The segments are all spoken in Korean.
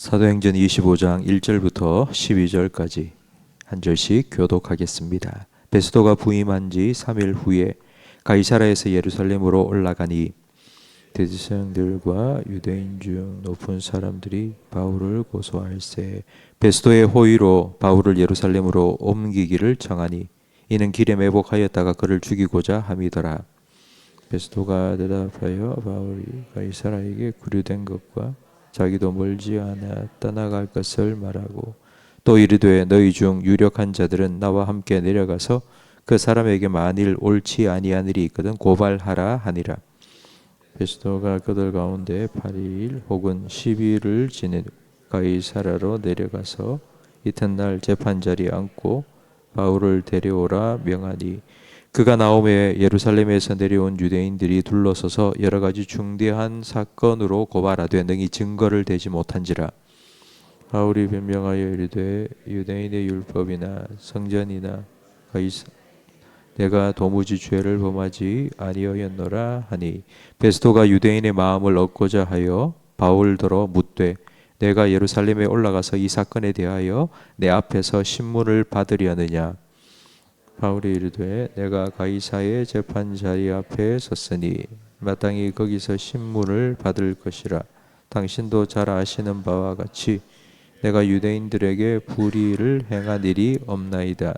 사도행전 25장 1절부터 12절까지 한 절씩 교독하겠습니다. 베스도가 부임한 지 3일 후에 가이사라에서 예루살렘으로 올라가니 대제사장들과 유대인 중 높은 사람들이 바울을 고소할세 베스도의 호의로 바울을 예루살렘으로 옮기기를 정하니 이는 길에 매복하였다가 그를 죽이고자 함이더라. 베스도가 대답하여 바울이 가이사라에게 구류된 것과 자기도 멀지 않아 떠나갈 것을 말하고 또 이르되 너희 중 유력한 자들은 나와 함께 내려가서 그 사람에게 만일 옳지 아니한 일이 있거든 고발하라 하니라. 베스도가 그들 가운데 8일 혹은 10일을 지내 가이사라로 내려가서 이튿날 재판 자리에 앉고 바울을 데려오라 명하니 그가 나오매 예루살렘에서 내려온 유대인들이 둘러서서 여러 가지 중대한 사건으로 고발하되 능히 증거를 대지 못한지라. 바울이 변명하여 이르되 유대인의 율법이나 성전이나 내가 도무지 죄를 범하지 아니하였노라 하니 베스도가 유대인의 마음을 얻고자 하여 바울더러 묻되 내가 예루살렘에 올라가서 이 사건에 대하여 내 앞에서 신문을 받으려느냐 바울이 이르되 내가 가이사의 재판 자리 앞에 섰으니 마땅히 거기서 신문을 받을 것이라. 당신도 잘 아시는 바와 같이 내가 유대인들에게 불의를 행한 일이 없나이다.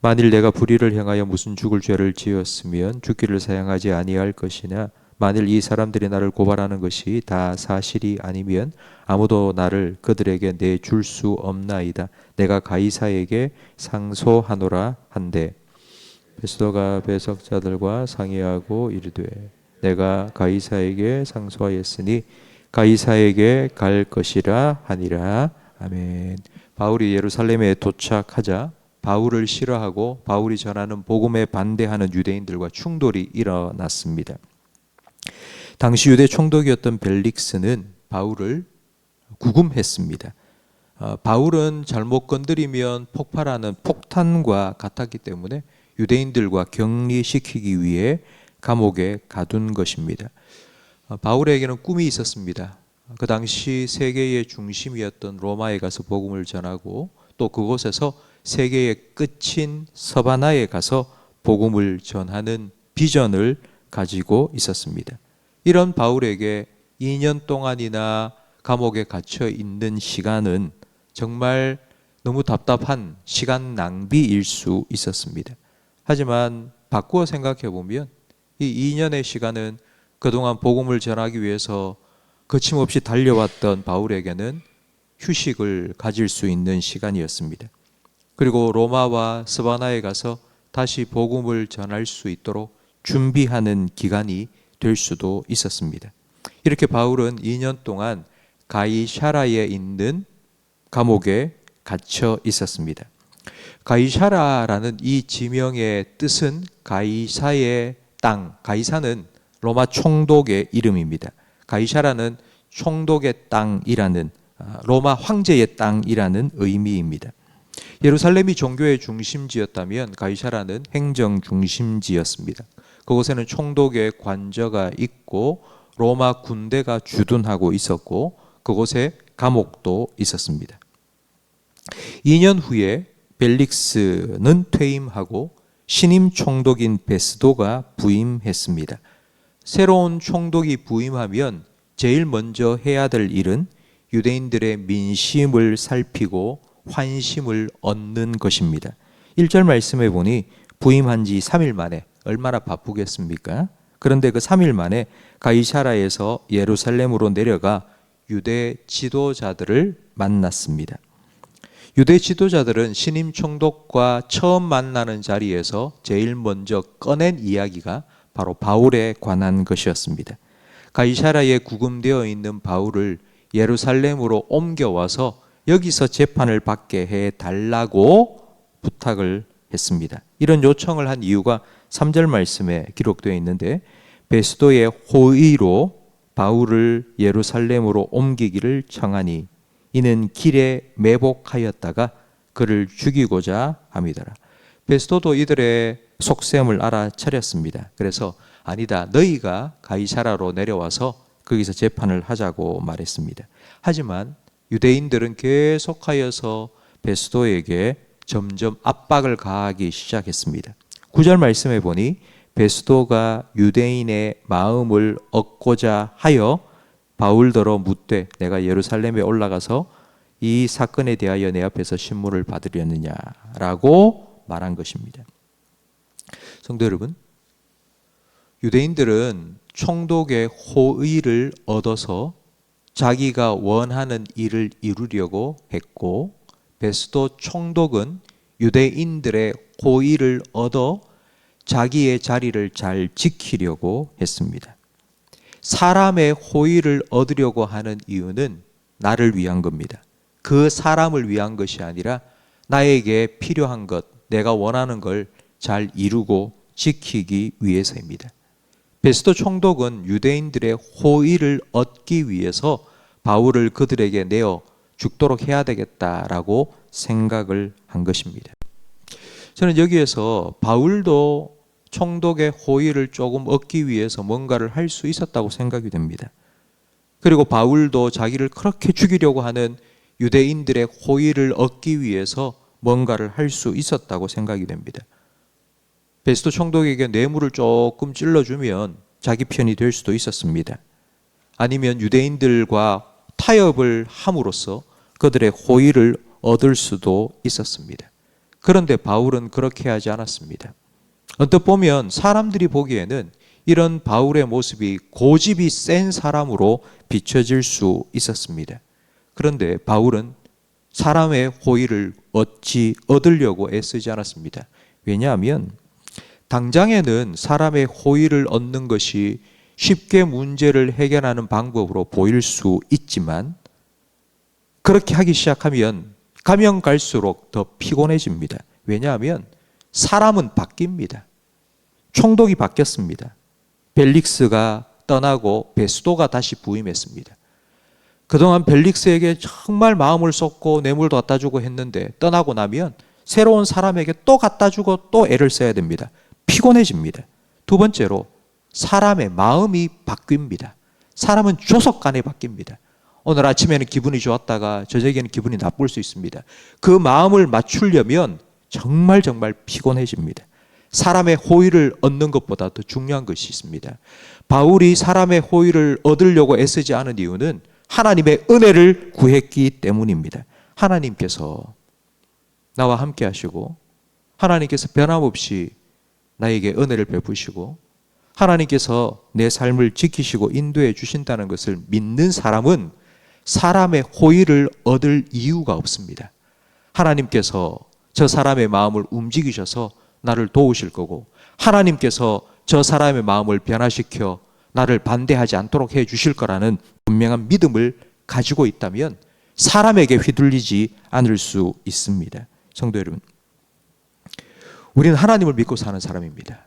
만일 내가 불의를 행하여 무슨 죽을 죄를 지었으면 죽기를 사양하지 아니할 것이나 만일 이 사람들이 나를 고발하는 것이 다 사실이 아니면 아무도 나를 그들에게 내줄 수 없나이다. 내가 가이사에게 상소하노라 한데 베스도가 배석자들과 상의하고 이르되 내가 가이사에게 상소하였으니 가이사에게 갈 것이라 하니라. 아멘. 바울이 예루살렘에 도착하자 바울을 싫어하고 바울이 전하는 복음에 반대하는 유대인들과 충돌이 일어났습니다. 당시 유대 총독이었던 벨릭스는 바울을 구금했습니다. 어, 바울은 잘못 건드리면 폭발하는 폭탄과 같았기 때문에 유대인들과 격리시키기 위해 감옥에 가둔 것입니다. 어, 바울에게는 꿈이 있었습니다. 그 당시 세계의 중심이었던 로마에 가서 복음을 전하고 또 그곳에서 세계의 끝인 서바나에 가서 복음을 전하는 비전을 가지고 있었습니다. 이런 바울에게 2년 동안이나 감옥에 갇혀 있는 시간은 정말 너무 답답한 시간 낭비일 수 있었습니다. 하지만 바꾸어 생각해 보면 이 2년의 시간은 그동안 복음을 전하기 위해서 거침없이 달려왔던 바울에게는 휴식을 가질 수 있는 시간이었습니다. 그리고 로마와 스바나에 가서 다시 복음을 전할 수 있도록 준비하는 기간이 될 수도 있었습니다. 이렇게 바울은 2년 동안 가이샤라에 있는 감옥에 갇혀 있었습니다. 가이샤라라는 이 지명의 뜻은 가이사의 땅, 가이사는 로마 총독의 이름입니다. 가이샤라는 총독의 땅이라는 아, 로마 황제의 땅이라는 의미입니다. 예루살렘이 종교의 중심지였다면 가이사라는 행정 중심지였습니다. 그곳에는 총독의 관저가 있고 로마 군대가 주둔하고 있었고 그곳에 감옥도 있었습니다. 2년 후에 벨릭스는 퇴임하고 신임 총독인 베스도가 부임했습니다. 새로운 총독이 부임하면 제일 먼저 해야 될 일은 유대인들의 민심을 살피고 환심을 얻는 것입니다. 1절 말씀해 보니 부임한 지 3일 만에 얼마나 바쁘겠습니까? 그런데 그 3일 만에 가이사라에서 예루살렘으로 내려가 유대 지도자들을 만났습니다. 유대 지도자들은 신임 총독과 처음 만나는 자리에서 제일 먼저 꺼낸 이야기가 바로 바울에 관한 것이었습니다. 가이사라에 구금되어 있는 바울을 예루살렘으로 옮겨와서 여기서 재판을 받게 해 달라고 부탁을 했습니다. 이런 요청을 한 이유가 3절 말씀에 기록되어 있는데 베스도의 호의로 바울을 예루살렘으로 옮기기를 청하니 이는 길에 매복하였다가 그를 죽이고자 함이더라. 베스도도 이들의 속셈을 알아차렸습니다. 그래서 아니다. 너희가 가이사라로 내려와서 거기서 재판을 하자고 말했습니다. 하지만 유대인들은 계속하여서 베스도에게 점점 압박을 가하기 시작했습니다. 구절 말씀해 보니 베스도가 유대인의 마음을 얻고자 하여 바울더러 묻되 내가 예루살렘에 올라가서 이 사건에 대하여 내 앞에서 신문을 받으려느냐라고 말한 것입니다. 성도 여러분, 유대인들은 총독의 호의를 얻어서 자기가 원하는 일을 이루려고 했고 베스도 총독은 유대인들의 호의를 얻어 자기의 자리를 잘 지키려고 했습니다. 사람의 호의를 얻으려고 하는 이유는 나를 위한 겁니다. 그 사람을 위한 것이 아니라 나에게 필요한 것, 내가 원하는 걸 잘 이루고 지키기 위해서입니다. 베스도 총독은 유대인들의 호의를 얻기 위해서 바울을 그들에게 내어 죽도록 해야 되겠다라고 생각을 한 것입니다. 저는 여기에서 바울도 총독의 호의를 조금 얻기 위해서 뭔가를 할 수 있었다고 생각이 됩니다. 그리고 바울도 자기를 그렇게 죽이려고 하는 유대인들의 호의를 얻기 위해서 뭔가를 할 수 있었다고 생각이 됩니다. 베스도 총독에게 뇌물을 조금 찔러주면 자기 편이 될 수도 있었습니다. 아니면 유대인들과 타협을 함으로써 그들의 호의를 얻을 수도 있었습니다. 그런데 바울은 그렇게 하지 않았습니다. 언뜻 보면 사람들이 보기에는 이런 바울의 모습이 고집이 센 사람으로 비춰질 수 있었습니다. 그런데 바울은 사람의 호의를 얻지 얻으려고 애쓰지 않았습니다. 왜냐하면 당장에는 사람의 호의를 얻는 것이 쉽게 문제를 해결하는 방법으로 보일 수 있지만 그렇게 하기 시작하면 가면 갈수록 더 피곤해집니다. 왜냐하면 사람은 바뀝니다. 총독이 바뀌었습니다. 벨릭스가 떠나고 베스도가 다시 부임했습니다. 그동안 벨릭스에게 정말 마음을 쏟고 뇌물도 갖다 주고 했는데 떠나고 나면 새로운 사람에게 또 갖다 주고 또 애를 써야 됩니다. 피곤해집니다. 두 번째로 사람의 마음이 바뀝니다. 사람은 조속간에 바뀝니다. 오늘 아침에는 기분이 좋았다가 저녁에는 기분이 나쁠 수 있습니다. 그 마음을 맞추려면 정말 정말 피곤해집니다. 사람의 호의를 얻는 것보다 더 중요한 것이 있습니다. 바울이 사람의 호의를 얻으려고 애쓰지 않은 이유는 하나님의 은혜를 구했기 때문입니다. 하나님께서 나와 함께 하시고 하나님께서 변함없이 나에게 은혜를 베푸시고 하나님께서 내 삶을 지키시고 인도해 주신다는 것을 믿는 사람은 사람의 호의를 얻을 이유가 없습니다. 하나님께서 저 사람의 마음을 움직이셔서 나를 도우실 거고 하나님께서 저 사람의 마음을 변화시켜 나를 반대하지 않도록 해 주실 거라는 분명한 믿음을 가지고 있다면 사람에게 휘둘리지 않을 수 있습니다. 성도 여러분. 우리는 하나님을 믿고 사는 사람입니다.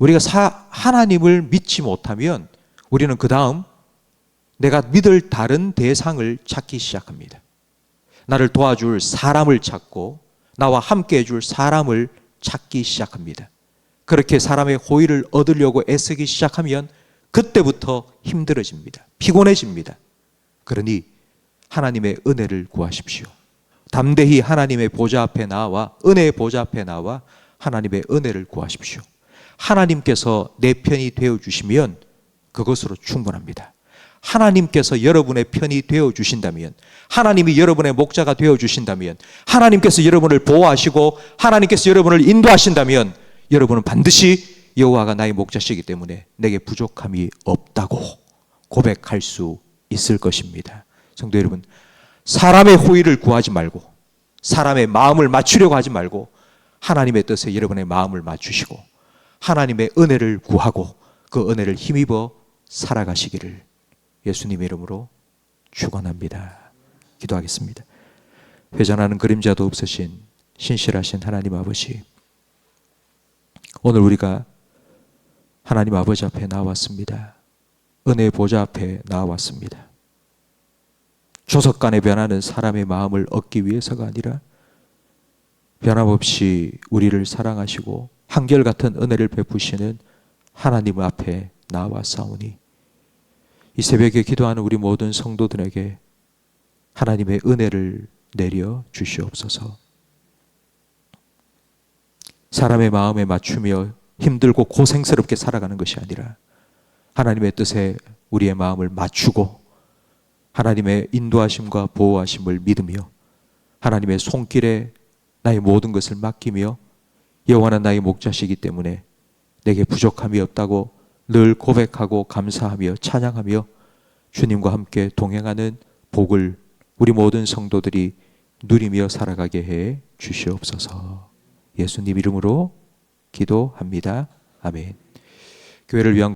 우리가 사, 하나님을 믿지 못하면 우리는 그 다음 내가 믿을 다른 대상을 찾기 시작합니다. 나를 도와줄 사람을 찾고 나와 함께 해줄 사람을 찾기 시작합니다. 그렇게 사람의 호의를 얻으려고 애쓰기 시작하면 그때부터 힘들어집니다. 피곤해집니다. 그러니 하나님의 은혜를 구하십시오. 담대히 하나님의 보좌 앞에 나와 은혜의 보좌 앞에 나와 하나님의 은혜를 구하십시오. 하나님께서 내 편이 되어 주시면 그것으로 충분합니다. 하나님께서 여러분의 편이 되어 주신다면, 하나님이 여러분의 목자가 되어 주신다면, 하나님께서 여러분을 보호하시고 하나님께서 여러분을 인도하신다면 여러분은 반드시 여호와가 나의 목자시기 때문에 내게 부족함이 없다고 고백할 수 있을 것입니다. 성도 여러분, 사람의 호의를 구하지 말고 사람의 마음을 맞추려고 하지 말고 하나님의 뜻에 여러분의 마음을 맞추시고 하나님의 은혜를 구하고 그 은혜를 힘입어 살아가시기를 예수님의 이름으로 축원합니다. 기도하겠습니다. 회전하는 그림자도 없으신 신실하신 하나님 아버지 오늘 우리가 하나님 아버지 앞에 나왔습니다. 은혜의 보좌 앞에 나왔습니다. 조석간에 변하는 사람의 마음을 얻기 위해서가 아니라 변함없이 우리를 사랑하시고 한결같은 은혜를 베푸시는 하나님 앞에 나와 싸우니 이 새벽에 기도하는 우리 모든 성도들에게 하나님의 은혜를 내려 주시옵소서. 사람의 마음에 맞추며 힘들고 고생스럽게 살아가는 것이 아니라 하나님의 뜻에 우리의 마음을 맞추고 하나님의 인도하심과 보호하심을 믿으며 하나님의 손길에 나의 모든 것을 맡기며 여호와는 나의 목자시기 때문에 내게 부족함이 없다고 늘 고백하고 감사하며 찬양하며 주님과 함께 동행하는 복을 우리 모든 성도들이 누리며 살아가게 해 주시옵소서. 예수님 이름으로 기도합니다. 아멘. 교회를 위한